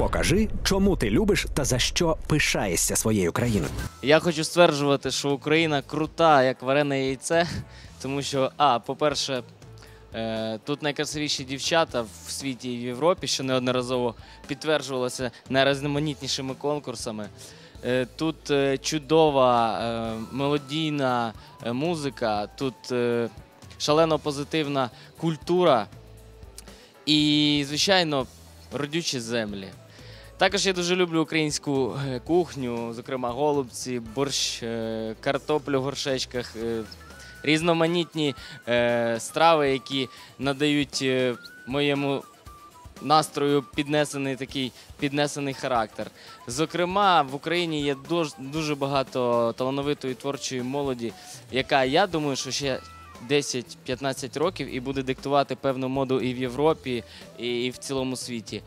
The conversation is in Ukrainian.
Покажи, чому ти любиш та за що пишаєшся своєю країною. Я хочу стверджувати, що Україна крута, як варене яйце, тому що, а, по-перше, е, тут найкрасивіші дівчата в світі і в Європі, що неодноразово підтверджувалося найрізноманітнішими конкурсами. Е, Тут е, чудова мелодійна музика, тут шалено позитивна культура і, звичайно, родючі землі. Також я дуже люблю українську е, кухню, зокрема голубці, борщ, е, картоплю в горшечках, е, різноманітні страви, які надають моєму настрою піднесений такий піднесений характер. Зокрема, в Україні є дуже, багато талановитої творчої молоді, яка я думаю, що ще 10-15 років і буде диктувати певну моду і в Європі, і в цілому світі.